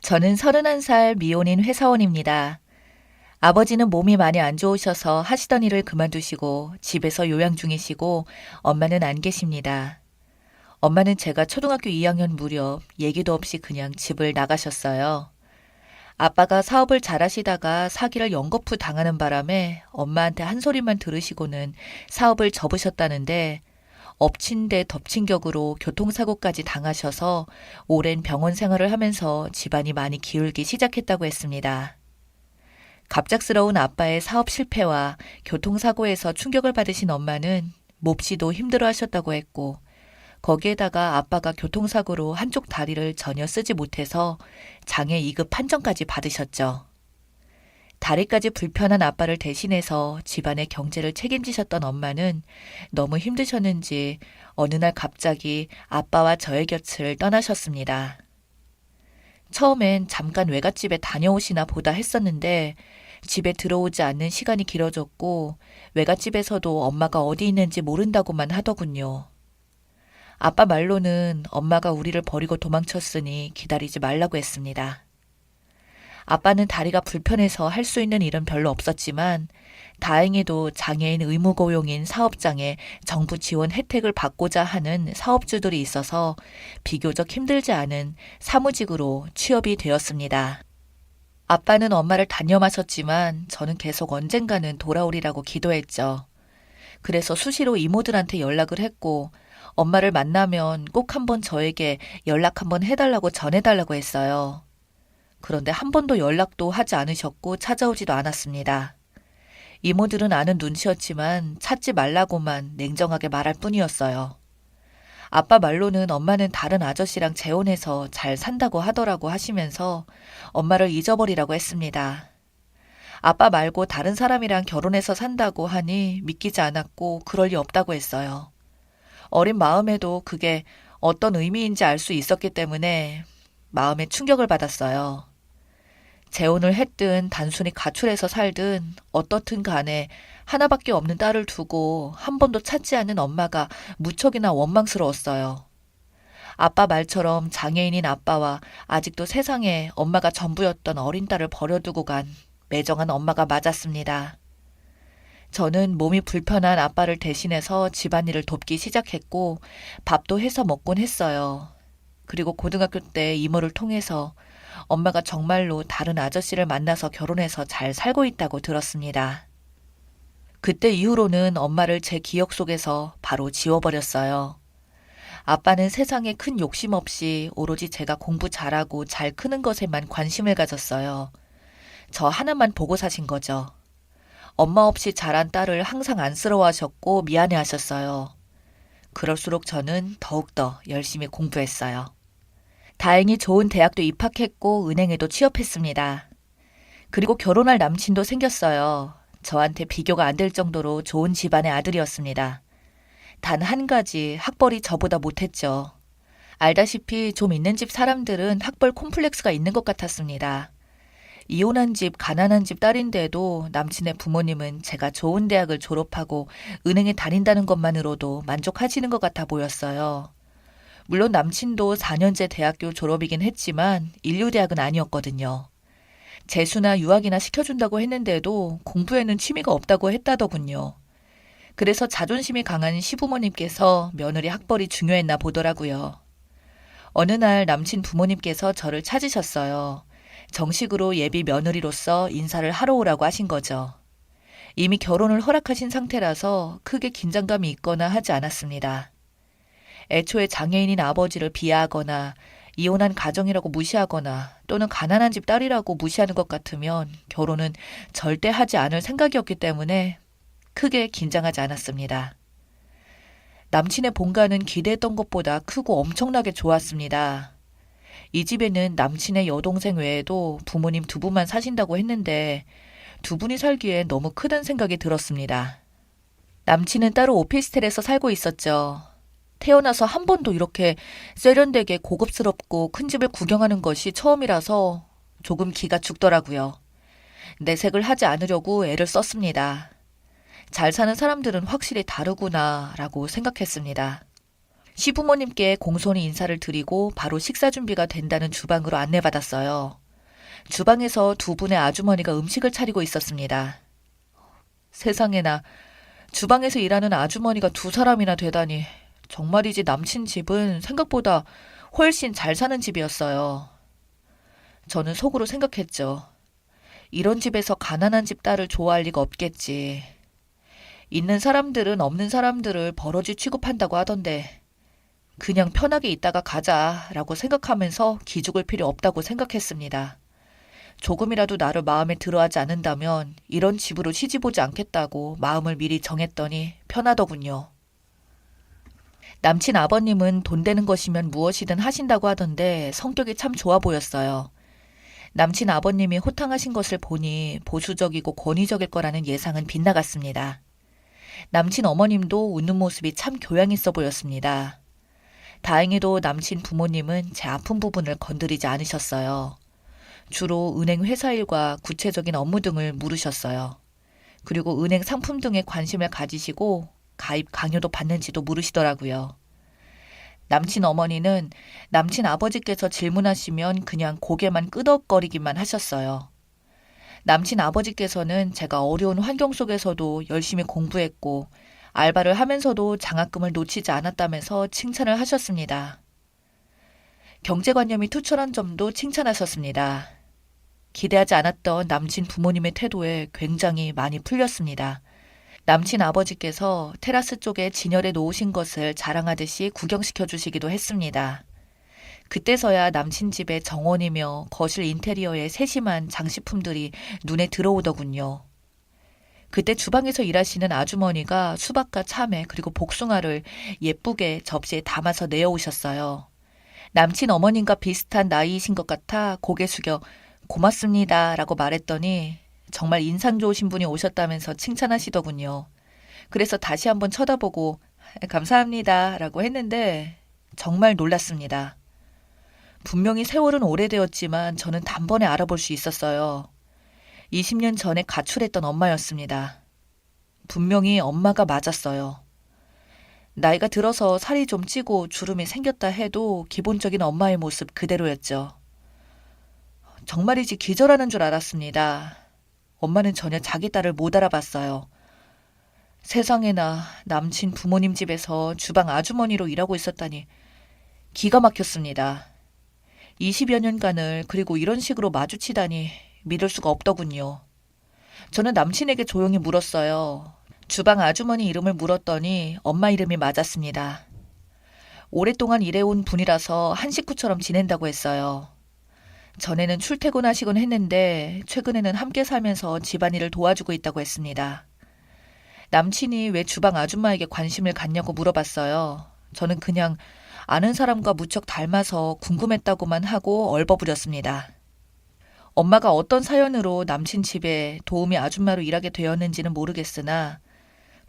저는 31살 미혼인 회사원입니다. 아버지는 몸이 많이 안 좋으셔서 하시던 일을 그만두시고 집에서 요양 중이시고 엄마는 안 계십니다. 엄마는 제가 초등학교 2학년 무렵 얘기도 없이 그냥 집을 나가셨어요. 아빠가 사업을 잘 하시다가 사기를 연거푸 당하는 바람에 엄마한테 한 소리만 들으시고는 사업을 접으셨다는데 엎친 데 덮친 격으로 교통사고까지 당하셔서 오랜 병원 생활을 하면서 집안이 많이 기울기 시작했다고 했습니다. 갑작스러운 아빠의 사업 실패와 교통사고에서 충격을 받으신 엄마는 몹시도 힘들어 하셨다고 했고, 거기에다가 아빠가 교통사고로 한쪽 다리를 전혀 쓰지 못해서 장애 2급 판정까지 받으셨죠. 다리까지 불편한 아빠를 대신해서 집안의 경제를 책임지셨던 엄마는 너무 힘드셨는지 어느 날 갑자기 아빠와 저의 곁을 떠나셨습니다. 처음엔 잠깐 외갓집에 다녀오시나 보다 했었는데 집에 들어오지 않는 시간이 길어졌고 외갓집에서도 엄마가 어디 있는지 모른다고만 하더군요. 아빠 말로는 엄마가 우리를 버리고 도망쳤으니 기다리지 말라고 했습니다. 아빠는 다리가 불편해서 할 수 있는 일은 별로 없었지만 다행히도 장애인 의무 고용인 사업장에 정부 지원 혜택을 받고자 하는 사업주들이 있어서 비교적 힘들지 않은 사무직으로 취업이 되었습니다. 아빠는 엄마를 단념하셨지만 저는 계속 언젠가는 돌아오리라고 기도했죠. 그래서 수시로 이모들한테 연락을 했고 엄마를 만나면 꼭 한번 저에게 연락 한번 해달라고 전해달라고 했어요. 그런데 한 번도 연락도 하지 않으셨고 찾아오지도 않았습니다. 이모들은 아는 눈치였지만 찾지 말라고만 냉정하게 말할 뿐이었어요. 아빠 말로는 엄마는 다른 아저씨랑 재혼해서 잘 산다고 하더라고 하시면서 엄마를 잊어버리라고 했습니다. 아빠 말고 다른 사람이랑 결혼해서 산다고 하니 믿기지 않았고 그럴 리 없다고 했어요. 어린 마음에도 그게 어떤 의미인지 알 수 있었기 때문에 마음에 충격을 받았어요. 재혼을 했든 단순히 가출해서 살든 어떻든 간에 하나밖에 없는 딸을 두고 한 번도 찾지 않는 엄마가 무척이나 원망스러웠어요. 아빠 말처럼 장애인인 아빠와 아직도 세상에 엄마가 전부였던 어린 딸을 버려두고 간 매정한 엄마가 맞았습니다. 저는 몸이 불편한 아빠를 대신해서 집안일을 돕기 시작했고 밥도 해서 먹곤 했어요. 그리고 고등학교 때 이모를 통해서 엄마가 정말로 다른 아저씨를 만나서 결혼해서 잘 살고 있다고 들었습니다. 그때 이후로는 엄마를 제 기억 속에서 바로 지워버렸어요. 아빠는 세상에 큰 욕심 없이 오로지 제가 공부 잘하고 잘 크는 것에만 관심을 가졌어요. 저 하나만 보고 사신 거죠. 엄마 없이 자란 딸을 항상 안쓰러워하셨고 미안해 하셨어요. 그럴수록 저는 더욱더 열심히 공부했어요. 다행히 좋은 대학도 입학했고 은행에도 취업했습니다. 그리고 결혼할 남친도 생겼어요. 저한테 비교가 안 될 정도로 좋은 집안의 아들이었습니다. 단 한 가지 학벌이 저보다 못했죠. 알다시피 좀 있는 집 사람들은 학벌 콤플렉스가 있는 것 같았습니다. 이혼한 집, 가난한 집 딸인데도 남친의 부모님은 제가 좋은 대학을 졸업하고 은행에 다닌다는 것만으로도 만족하시는 것 같아 보였어요. 물론 남친도 4년제 대학교 졸업이긴 했지만 인류대학은 아니었거든요. 재수나 유학이나 시켜준다고 했는데도 공부에는 취미가 없다고 했다더군요. 그래서 자존심이 강한 시부모님께서 며느리 학벌이 중요했나 보더라고요. 어느 날 남친 부모님께서 저를 찾으셨어요. 정식으로 예비 며느리로서 인사를 하러 오라고 하신 거죠. 이미 결혼을 허락하신 상태라서 크게 긴장감이 있거나 하지 않았습니다. 애초에 장애인인 아버지를 비하하거나 이혼한 가정이라고 무시하거나 또는 가난한 집 딸이라고 무시하는 것 같으면 결혼은 절대 하지 않을 생각이었기 때문에 크게 긴장하지 않았습니다. 남친의 본가는 기대했던 것보다 크고 엄청나게 좋았습니다. 이 집에는 남친의 여동생 외에도 부모님 두 분만 사신다고 했는데 두 분이 살기에 너무 크다는 생각이 들었습니다. 남친은 따로 오피스텔에서 살고 있었죠. 태어나서 한 번도 이렇게 세련되게 고급스럽고 큰 집을 구경하는 것이 처음이라서 조금 기가 죽더라고요. 내색을 하지 않으려고 애를 썼습니다. 잘 사는 사람들은 확실히 다르구나 라고 생각했습니다. 시부모님께 공손히 인사를 드리고 바로 식사 준비가 된다는 주방으로 안내받았어요. 주방에서 두 분의 아주머니가 음식을 차리고 있었습니다. 세상에나 주방에서 일하는 아주머니가 두 사람이나 되다니 정말이지 남친 집은 생각보다 훨씬 잘 사는 집이었어요. 저는 속으로 생각했죠. 이런 집에서 가난한 집 딸을 좋아할 리가 없겠지. 있는 사람들은 없는 사람들을 버러지 취급한다고 하던데 그냥 편하게 있다가 가자 라고 생각하면서 기죽을 필요 없다고 생각했습니다. 조금이라도 나를 마음에 들어 하지 않는다면 이런 집으로 시집 오지 않겠다고 마음을 미리 정했더니 편하더군요. 남친 아버님은 돈 되는 것이면 무엇이든 하신다고 하던데 성격이 참 좋아 보였어요. 남친 아버님이 호탕하신 것을 보니 보수적이고 권위적일 거라는 예상은 빗나갔습니다. 남친 어머님도 웃는 모습이 참 교양 있어 보였습니다. 다행히도 남친 부모님은 제 아픈 부분을 건드리지 않으셨어요. 주로 은행 회사 일과 구체적인 업무 등을 물으셨어요. 그리고 은행 상품 등에 관심을 가지시고 가입 강요도 받는지도 물으시더라고요. 남친 어머니는 남친 아버지께서 질문하시면 그냥 고개만 끄덕거리기만 하셨어요. 남친 아버지께서는 제가 어려운 환경 속에서도 열심히 공부했고 알바를 하면서도 장학금을 놓치지 않았다면서 칭찬을 하셨습니다. 경제관념이 투철한 점도 칭찬하셨습니다. 기대하지 않았던 남친 부모님의 태도에 굉장히 많이 풀렸습니다. 남친 아버지께서 테라스 쪽에 진열해 놓으신 것을 자랑하듯이 구경시켜 주시기도 했습니다. 그때서야 남친 집의 정원이며 거실 인테리어에 세심한 장식품들이 눈에 들어오더군요. 그때 주방에서 일하시는 아주머니가 수박과 참외 그리고 복숭아를 예쁘게 접시에 담아서 내어오셨어요. 남친 어머님과 비슷한 나이이신 것 같아 고개 숙여 고맙습니다 라고 말했더니 정말 인상 좋으신 분이 오셨다면서 칭찬하시더군요. 그래서 다시 한번 쳐다보고 감사합니다 라고 했는데 정말 놀랐습니다. 분명히 세월은 오래되었지만 저는 단번에 알아볼 수 있었어요. 20년 전에 가출했던 엄마였습니다. 분명히 엄마가 맞았어요. 나이가 들어서 살이 좀 찌고 주름이 생겼다 해도 기본적인 엄마의 모습 그대로였죠. 정말이지 기절하는 줄 알았습니다. 엄마는 전혀 자기 딸을 못 알아봤어요. 세상에나 남친 부모님 집에서 주방 아주머니로 일하고 있었다니 기가 막혔습니다. 20여 년간을 그리고 이런 식으로 마주치다니 믿을 수가 없더군요. 저는 남친에게 조용히 물었어요. 주방 아주머니 이름을 물었더니 엄마 이름이 맞았습니다. 오랫동안 일해온 분이라서 한 식구처럼 지낸다고 했어요. 전에는 출퇴근하시곤 했는데 최근에는 함께 살면서 집안일을 도와주고 있다고 했습니다. 남친이 왜 주방 아줌마에게 관심을 갖냐고 물어봤어요. 저는 그냥 아는 사람과 무척 닮아서 궁금했다고만 하고 얼버무렸습니다. 엄마가 어떤 사연으로 남친 집에 도우미 아줌마로 일하게 되었는지는 모르겠으나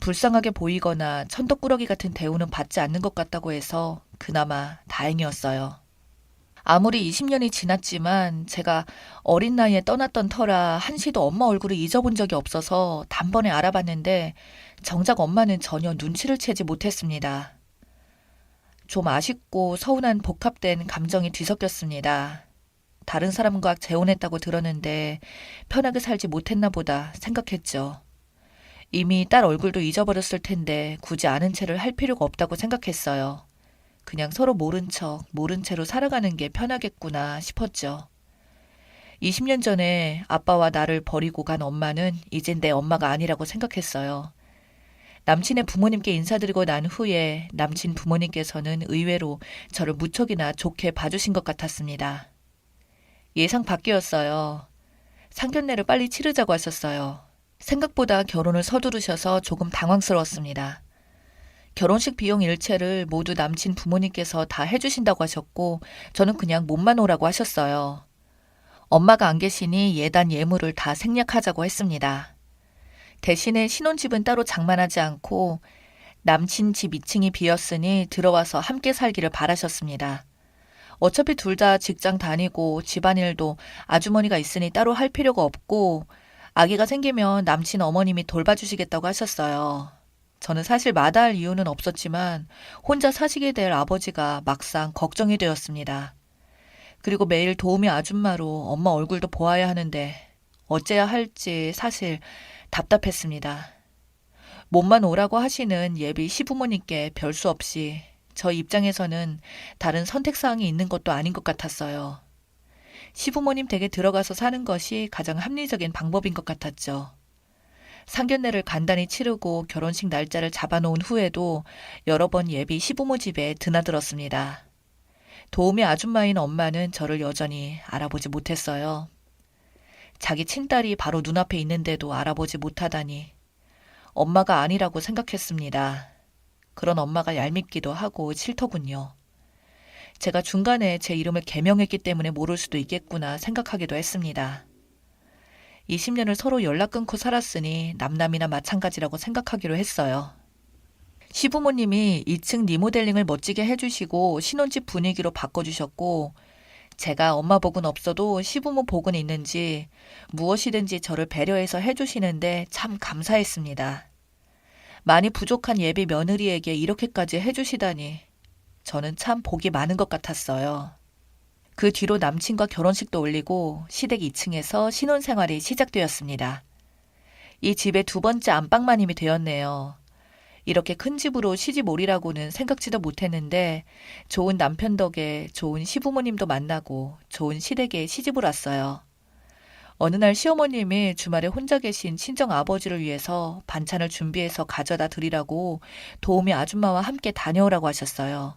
불쌍하게 보이거나 천덕꾸러기 같은 대우는 받지 않는 것 같다고 해서 그나마 다행이었어요. 아무리 20년이 지났지만 제가 어린 나이에 떠났던 터라 한시도 엄마 얼굴을 잊어본 적이 없어서 단번에 알아봤는데 정작 엄마는 전혀 눈치를 채지 못했습니다. 좀 아쉽고 서운한 복합된 감정이 뒤섞였습니다. 다른 사람과 재혼했다고 들었는데 편하게 살지 못했나 보다 생각했죠. 이미 딸 얼굴도 잊어버렸을 텐데 굳이 아는 채를 할 필요가 없다고 생각했어요. 그냥 서로 모른 척, 모른 채로 살아가는 게 편하겠구나 싶었죠. 20년 전에 아빠와 나를 버리고 간 엄마는 이젠 내 엄마가 아니라고 생각했어요. 남친의 부모님께 인사드리고 난 후에 남친 부모님께서는 의외로 저를 무척이나 좋게 봐주신 것 같았습니다. 예상 밖이었어요. 상견례를 빨리 치르자고 하셨어요. 생각보다 결혼을 서두르셔서 조금 당황스러웠습니다. 결혼식 비용 일체를 모두 남친 부모님께서 다 해주신다고 하셨고, 저는 그냥 몸만 오라고 하셨어요. 엄마가 안 계시니 예단 예물을 다 생략하자고 했습니다. 대신에 신혼집은 따로 장만하지 않고 남친 집 2층이 비었으니 들어와서 함께 살기를 바라셨습니다. 어차피 둘 다 직장 다니고 집안일도 아주머니가 있으니 따로 할 필요가 없고 아기가 생기면 남친 어머님이 돌봐주시겠다고 하셨어요. 저는 사실 마다할 이유는 없었지만 혼자 사시게 될 아버지가 막상 걱정이 되었습니다. 그리고 매일 도우미 아줌마로 엄마 얼굴도 보아야 하는데 어째야 할지 사실 답답했습니다. 몸만 오라고 하시는 예비 시부모님께 별 수 없이 저 입장에서는 다른 선택사항이 있는 것도 아닌 것 같았어요. 시부모님 댁에 들어가서 사는 것이 가장 합리적인 방법인 것 같았죠. 상견례를 간단히 치르고 결혼식 날짜를 잡아놓은 후에도 여러 번 예비 시부모 집에 드나들었습니다. 도우미 아줌마인 엄마는 저를 여전히 알아보지 못했어요. 자기 친딸이 바로 눈앞에 있는데도 알아보지 못하다니 엄마가 아니라고 생각했습니다. 그런 엄마가 얄밉기도 하고 싫더군요. 제가 중간에 제 이름을 개명했기 때문에 모를 수도 있겠구나 생각하기도 했습니다. 20년을 서로 연락 끊고 살았으니 남남이나 마찬가지라고 생각하기로 했어요. 시부모님이 2층 리모델링을 멋지게 해주시고 신혼집 분위기로 바꿔주셨고, 제가 엄마 복은 없어도 시부모 복은 있는지 무엇이든지 저를 배려해서 해주시는데 참 감사했습니다. 많이 부족한 예비 며느리에게 이렇게까지 해주시다니 저는 참 복이 많은 것 같았어요. 그 뒤로 남친과 결혼식도 올리고 시댁 2층에서 신혼생활이 시작되었습니다. 이 집의 두 번째 안방마님이 되었네요. 이렇게 큰 집으로 시집 오리라고는 생각지도 못했는데 좋은 남편 덕에 좋은 시부모님도 만나고 좋은 시댁에 시집을 왔어요. 어느 날 시어머님이 주말에 혼자 계신 친정 아버지를 위해서 반찬을 준비해서 가져다 드리라고 도우미 아줌마와 함께 다녀오라고 하셨어요.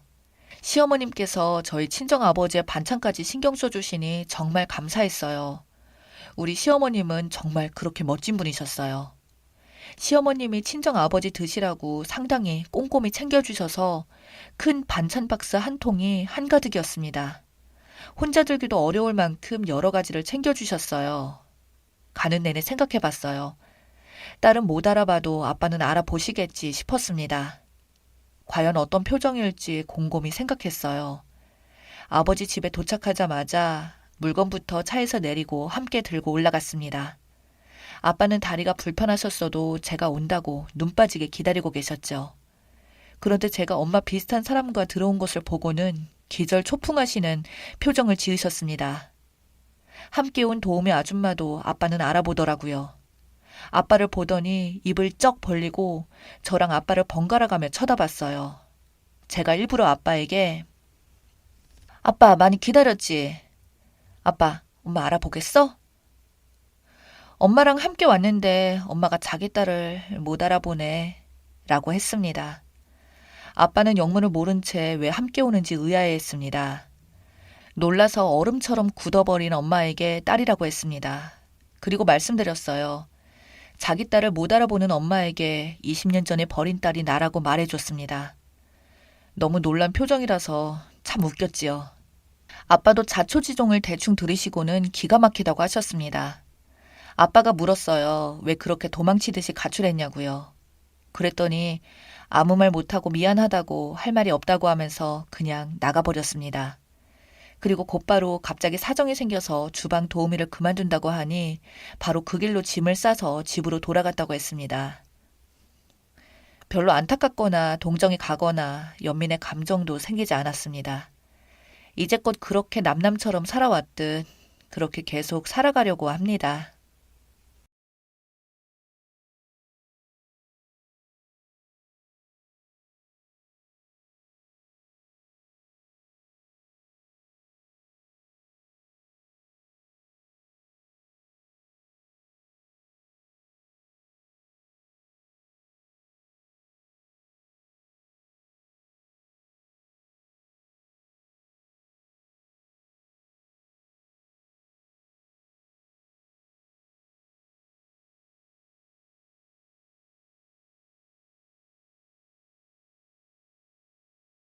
시어머님께서 저희 친정 아버지의 반찬까지 신경 써주시니 정말 감사했어요. 우리 시어머님은 정말 그렇게 멋진 분이셨어요. 시어머님이 친정 아버지 드시라고 상당히 꼼꼼히 챙겨주셔서 큰 반찬 박스 한 통이 한가득이었습니다. 혼자 들기도 어려울 만큼 여러 가지를 챙겨주셨어요. 가는 내내 생각해 봤어요. 딸은 못 알아봐도 아빠는 알아보시겠지 싶었습니다. 과연 어떤 표정일지 곰곰이 생각했어요. 아버지 집에 도착하자마자 물건부터 차에서 내리고 함께 들고 올라갔습니다. 아빠는 다리가 불편하셨어도 제가 온다고 눈 빠지게 기다리고 계셨죠. 그런데 제가 엄마 비슷한 사람과 들어온 것을 보고는 기절 초풍하시는 표정을 지으셨습니다. 함께 온 도우미 아줌마도 아빠는 알아보더라고요. 아빠를 보더니 입을 쩍 벌리고 저랑 아빠를 번갈아 가며 쳐다봤어요. 제가 일부러 아빠에게 아빠 많이 기다렸지? 아빠, 엄마 알아보겠어? 엄마랑 함께 왔는데 엄마가 자기 딸을 못 알아보네. 라고 했습니다. 아빠는 영문을 모른 채 왜 함께 오는지 의아해 했습니다. 놀라서 얼음처럼 굳어버린 엄마에게 딸이라고 했습니다. 그리고 말씀드렸어요. 자기 딸을 못 알아보는 엄마에게 20년 전에 버린 딸이 나라고 말해줬습니다. 너무 놀란 표정이라서 참 웃겼지요. 아빠도 자초지종을 대충 들으시고는 기가 막히다고 하셨습니다. 아빠가 물었어요. 왜 그렇게 도망치듯이 가출했냐고요. 그랬더니 아무 말 못하고 미안하다고 할 말이 없다고 하면서 그냥 나가버렸습니다. 그리고 곧바로 갑자기 사정이 생겨서 주방 도우미를 그만둔다고 하니 바로 그 길로 짐을 싸서 집으로 돌아갔다고 했습니다. 별로 안타깝거나 동정이 가거나 연민의 감정도 생기지 않았습니다. 이제껏 그렇게 남남처럼 살아왔듯 그렇게 계속 살아가려고 합니다.